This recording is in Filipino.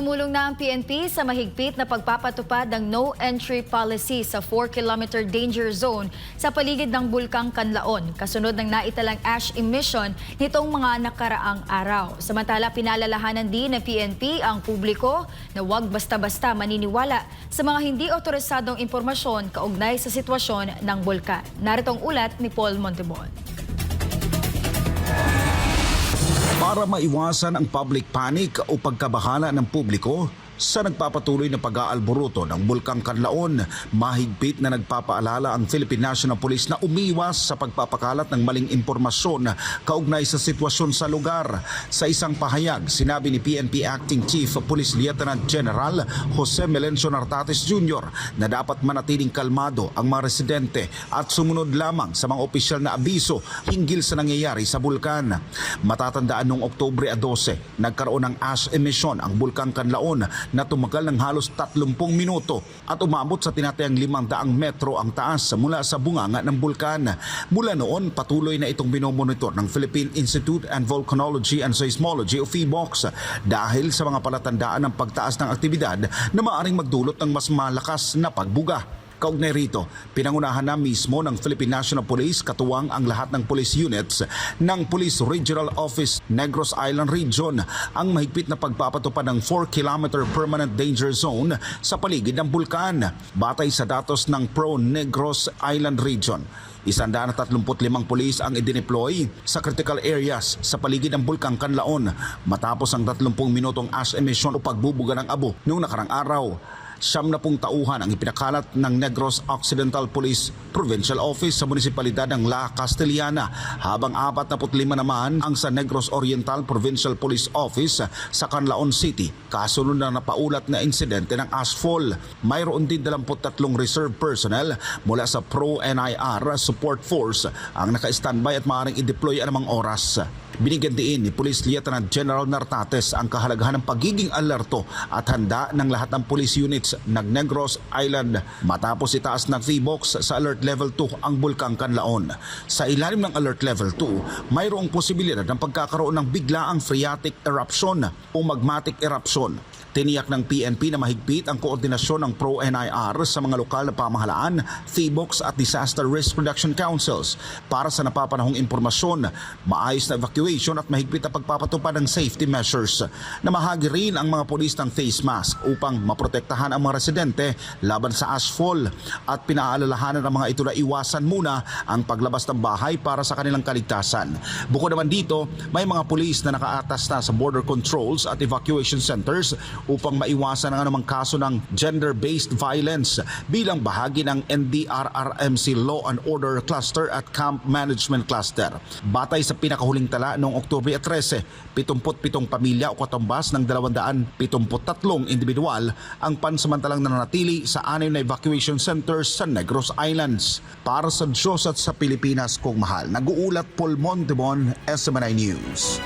tumulong na ang PNP sa mahigpit na pagpapatupad ng no entry policy sa 4-kilometer danger zone sa paligid ng Bulkang Kanlaon kasunod ng naitalang ash emission nitong mga nakaraang araw. Samantala, pinalalahanan din ng PNP ang publiko na huwag basta-basta maniniwala sa mga hindi otorisadong impormasyon kaugnay sa sitwasyon ng bulkan. Narito ang ulat ni Paul Montebon. Para maiwasan ang public panic o pagkabahala ng publiko sa nagpapatuloy na pag-aalboruto ng Bulkang Kanlaon, mahigpit na nagpapaalala ang Philippine National Police na umiwas sa pagpapakalat ng maling impormasyon kaugnay sa sitwasyon sa lugar. Sa isang pahayag, sinabi ni PNP Acting Chief Police Lieutenant General Jose Melencio Nartates Jr. na dapat manatiling kalmado ang mga residente at sumunod lamang sa mga opisyal na abiso hinggil sa nangyayari sa bulkan. Matatandaan noong Oktubre 12, nagkaroon ng ash emission ang Bulkang Kanlaon na tumagal ng halos 30 minuto at umabot sa tinatayang 500 metro ang taas mula sa bunganga ng bulkan. Mula noon, patuloy na itong binomonitor ng Philippine Institute and Volcanology and Seismology o PHIVOX dahil sa mga palatandaan ng pagtaas ng aktibidad na maaring magdulot ng mas malakas na pagbuga. Kaugnay rito, pinangunahan na mismo ng Philippine National Police katuwang ang lahat ng police units ng Police Regional Office Negros Island Region ang mahigpit na pagpapatupad ng 4-kilometer permanent danger zone sa paligid ng bulkan batay sa datos ng Pro Negros Island Region. Isandaan na 35 pulis ang idineploy sa critical areas sa paligid ng Bulkang Kanlaon matapos ang 30 minutong ash emission o pagbubuga ng abo noong nakarang araw siyam na tauhan ang ipinakalat ng Negros Occidental Police Provincial Office sa munisipalidad ng La Castellana habang 45 naman ang sa Negros Oriental Provincial Police Office sa Canlaon City kasunod na napaulat na insidente ng asphalt. Mayroon din 23 reserve personnel mula sa Pro-NIR Support Force ang naka-standby at maaaring i-deploy anumang oras. Binigyan din ni Police Lieutenant General Nartates ang kahalagahan ng pagiging alerto at handa ng lahat ng police units ng Negros Island matapos itaas ng V-Box sa Alert Level 2 ang Bulkang Kanlaon. Sa ilalim ng Alert Level 2, mayroong posibilidad ng pagkakaroon ng biglaang phreatic eruption o magmatic eruption. Tiniyak ng PNP na mahigpit ang koordinasyon ng Pro-NIR sa mga lokal na pamahalaan, FIBOX at Disaster Risk Reduction Councils para sa napapanahong impormasyon, maayos na evacuation at mahigpit na pagpapatupad ng safety measures. Namahagi rin ang mga polis ng face mask upang maprotektahan ang mga residente laban sa ashfall at pinaalalahanan ang mga ito na iwasan muna ang paglabas ng bahay para sa kanilang kaligtasan. Bukod naman dito, may mga pulis na nakaatas na sa border controls at evacuation centers upang maiwasan ang anumang kaso ng gender-based violence bilang bahagi ng NDRRMC Law and Order Cluster at Camp Management Cluster. Batay sa pinakahuling tala noong Oktubre 13, 77 pamilya o katumbas ng 273 individual ang pansamantalang nananatili sa anim na evacuation centers sa Negros Islands. Para sa Diyos at sa Pilipinas kong mahal, nag-uulat Paul Montebon, SMNI News.